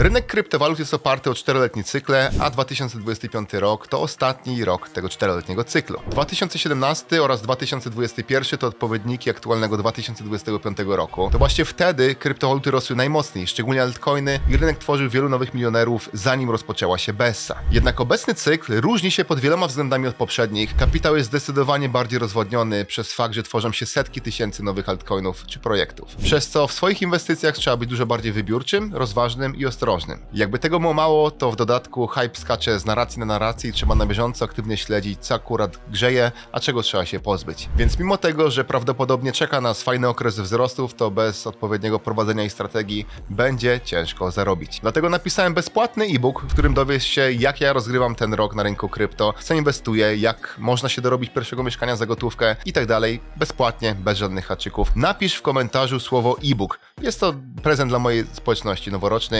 Rynek kryptowalut jest oparty o czteroletnie cykle, a 2025 rok to ostatni rok tego czteroletniego cyklu. 2017 oraz 2021 to odpowiedniki aktualnego 2025 roku. To właśnie wtedy kryptowaluty rosły najmocniej, szczególnie altcoiny i rynek tworzył wielu nowych milionerów, zanim rozpoczęła się Bessa. Jednak obecny cykl różni się pod wieloma względami od poprzednich. Kapitał jest zdecydowanie bardziej rozwodniony przez fakt, że tworzą się setki tysięcy nowych altcoinów czy projektów. Przez co w swoich inwestycjach trzeba być dużo bardziej wybiórczym, rozważnym i ostrożnym. Jakby tego było mało, to w dodatku hype skacze z narracji na narracji i trzeba na bieżąco aktywnie śledzić, co akurat grzeje, a czego trzeba się pozbyć. Więc mimo tego, że prawdopodobnie czeka nas fajny okres wzrostów, to bez odpowiedniego prowadzenia i strategii będzie ciężko zarobić. Dlatego napisałem bezpłatny e-book, w którym dowiesz się, jak ja rozgrywam ten rok na rynku krypto, co inwestuję, jak można się dorobić pierwszego mieszkania za gotówkę i tak dalej, bezpłatnie, bez żadnych haczyków. Napisz w komentarzu słowo e-book. Jest to prezent dla mojej społeczności noworoczny.